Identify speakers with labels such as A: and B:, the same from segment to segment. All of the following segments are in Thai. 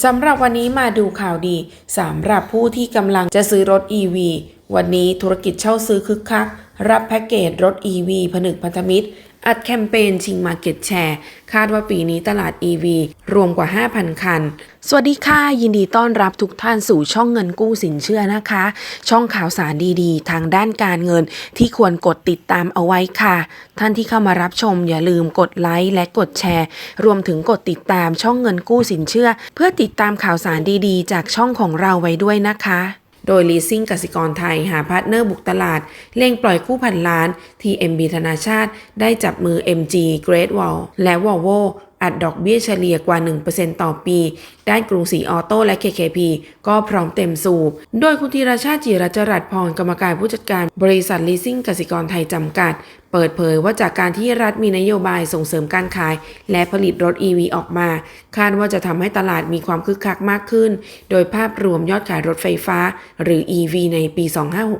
A: สำหรับวันนี้มาดูข่าวดีสำหรับผู้ที่กำลังจะซื้อรถ EV วันนี้ธุรกิจเช่าซื้อคึกคัก รับแพ็กเกจรถ EV ผนึกพันธมิตร อัดแคมเปญชิงมาเก็ตแชร์คาดว่าปีนี้ตลาด EV รวมกว่า 5,000 คัน สวัสดีค่ะ ยินดีต้อนรับทุกท่านสู่ช่องเงินกู้สินเชื่อนะคะ ช่องข่าวสารดีๆ ทางด้านการเงินที่ควรกดติดตามเอาไว้ค่ะ ท่านที่เข้ามารับชมอย่าลืมกดไลค์และกดแชร์ รวมถึงกดติดตามช่องเงินกู้สินเชื่อ เพื่อติดตามข่าวสารดีๆ จากช่องของเราไว้ด้วยนะคะ โดย leasing กสิกรไทยหาพาร์ทเนอร์บุกตลาดเร่งปล่อยกู้พันล้าน TMB ธนาชาติ ได้จับมือ MG Great Wall และ Volvo อัดดอกเบี้ยเฉลี่ยกว่า 1%ต่อปี ด้านกรุงศรีออโต้และ KKP ก็พร้อมเต็มสูบ โดยคุณธีรชาติจิรจรัสพรกรรมการผู้จัดการบริษัท leasing กสิกรไทยจำกัด เปิดเผยว่าจากการที่รัฐมีนโยบายส่งเสริมการขาย และผลิตรถ EV ออกมา คาดว่าจะทำให้ตลาดมีความคึกคักมากขึ้น โดยภาพรวมยอดขายรถไฟฟ้า หรือ EV ในปี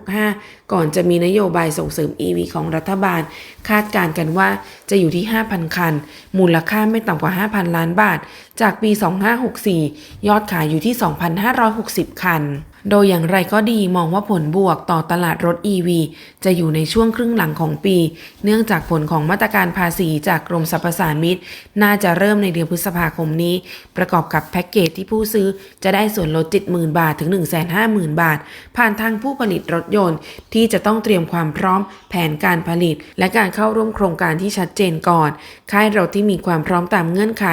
A: 2565 ก่อนจะมีนโยบายส่งเสริม EV ของรัฐบาล คาดการณ์กันว่าจะอยู่ที่ 5,000 คัน มูลค่าไม่ต่ำกว่า 5,000 ล้านบาทจากปี 2564 ยอดขายอยู่ที่ 2,560 คัน โดยอย่างไรก็ดีมองว่าผลบวกต่อตลาดรถ EV จะอยู่ในช่วงครึ่งหลังของปี เนื่องจากผลของมาตรการภาษีจากกรมสรรพสามิตน่าจะเริ่มในเดือนพฤษภาคมนี้ ประกอบกับแพ็กเกจที่ผู้ซื้อจะได้ส่วนลด 70,000 บาทถึง 150,000 บาท ผ่านทางผู้ผลิตรถยนต์ ที่จะต้องเตรียมความพร้อมแผนการผลิต และการเข้าร่วมโครงการที่ชัดเจนก่อน ค่ายรถที่มีความพร้อมตามเงื่อนไข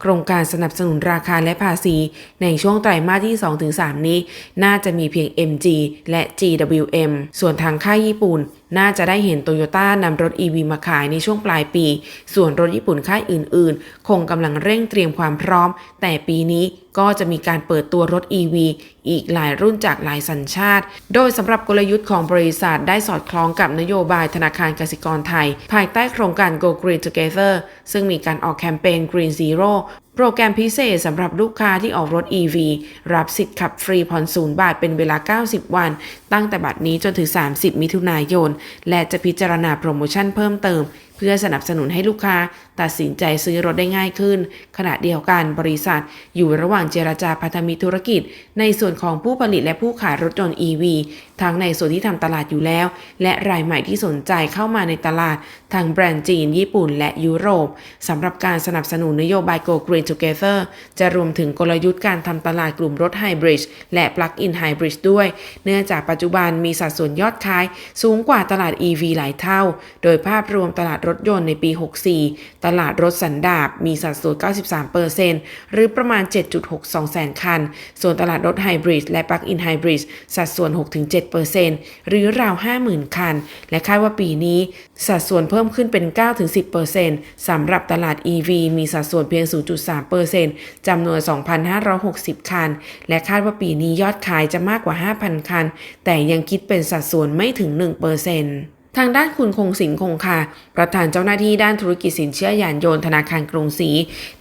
A: โครงการสนับสนุนราคาและภาษี ในช่วงไตรมาสที่ 2-3 นี้ น่าจะมีเพียง MG และ GWM ส่วนทางค่ายญี่ปุ่นน่าจะได้เห็นโตโยต้านำรถ EV มาขายในช่วงปลายปี ส่วนรถญี่ปุ่นค่ายอื่น ๆ คงกำลังเร่งเตรียมความพร้อม แต่ปีนี้ก็จะมีการเปิดตัวรถ EV อีกหลายรุ่นจากหลายสัญชาติ โดยสำหรับกลยุทธ์ของบริษัทได้สอดคล้องกับนโยบายธนาคารกสิกรไทย ภายใต้โครงการ Go Green Together ซึ่งมีการออกแคมเปญ Green Zero โปรแกรมพิเศษสำหรับลูกค้าที่ออกรถ EV รับสิทธิ์ขับฟรีผ่อนศูนย์บาทเป็นเวลา 90 วัน ตั้งแต่บัดนี้จนถึง 30 มิถุนายน และจะพิจารณาโปรโมชั่นเพิ่มเติมเพื่อสนับสนุนให้ลูกค้าตัดสินใจซื้อรถได้ง่ายขึ้น ขณะเดียวกันบริษัทอยู่ระหว่างเจรจาพันธมิตรธุรกิจ ในส่วนของผู้ผลิตและผู้ขายรถยนต์ EV ทั้งในส่วนที่ทำตลาดอยู่แล้ว และรายใหม่ที่สนใจเข้ามาในตลาดทางแบรนด์จีน ญี่ปุ่น และยุโรปสำหรับการสนับสนุนนโยบาย Go Green Together จะรวมถึงกลยุทธ์การทำตลาดกลุ่มรถไฮบริดและ Plug-in Hybrid ด้วย เนื่องจากปัจจุบันมีสัดส่วนยอดขาย สูงกว่าตลาด EV หลายเท่า โดยภาพรวมตลาดรถยนต์ในปี 64 ตลาดรถสันดาปมีสัดส่วน 93%หรือประมาณ 7.62 แสนคัน ส่วนตลาดรถไฮบริดและ Plug-in Hybrid สัดส่วน 6-7%หรือราว 50,000 คัน และคาดว่าปีนี้ สัดส่วนเพิ่มขึ้นเป็น 9-10%สำหรับตลาด EV มีสัดส่วนเพียง 0.3%จำนวน 2,560 คัน และคาดว่าปีนี้ยอดขายจะมากกว่า 5,000 คัน แต่ยังคิดเป็นสัดส่วนไม่ถึง 1% ทางด้านคุณคงสิงคงคาประธานเจ้าหน้าที่ด้านธุรกิจสินเชื่อยานยนต์ธนาคารกรุงศรี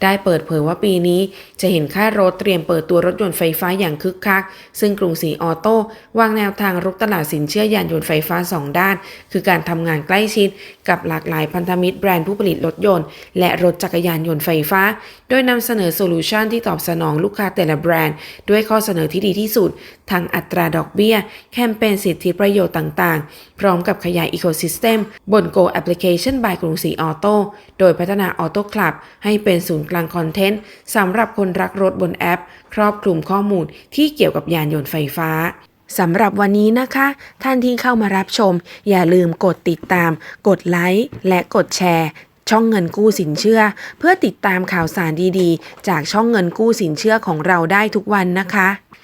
A: ได้เปิดเผยว่าปีนี้ จะเห็นค่ารถเตรียมเปิดตัวรถยนต์ไฟฟ้าอย่างคึกคัก ซึ่งกรุงศรีออโต้วางแนวทางรุกตลาดสินเชื่อยานยนต์ไฟฟ้า 2 ด้าน คือการทำงานใกล้ชิด กับหลากหลายพันธมิตรแบรนด์ผู้ผลิตรถยนต์ และรถจักรยานยนต์ไฟฟ้า โดยนำเสนอโซลูชันที่ตอบสนองลูกค้าแต่ละแบรนด์ ด้วยข้อเสนอที่ดีที่สุดทั้งอัตราดอกเบี้ย แคมเปญสิทธิประโยชน์ต่าง ๆ พร้อมกับขยายอีโคซิสเต็มบน Go Application by กรุงศรีออโต้โดยพัฒนาออโต้คลับให้เป็นศูนย์กลางคอนเทนต์สำหรับคนรักรถบนแอป ครอบคลุมข้อมูลที่เกี่ยวกับยานยนต์ไฟฟ้าสำหรับวันนี้นะคะ ท่านที่เข้ามารับชม อย่าลืมกดติดตาม กดไลค์และกดแชร์ช่องเงินกู้สินเชื่อ เพื่อติดตามข่าวสารดีๆ จากช่องเงินกู้สินเชื่อของเราได้ทุกวันนะคะ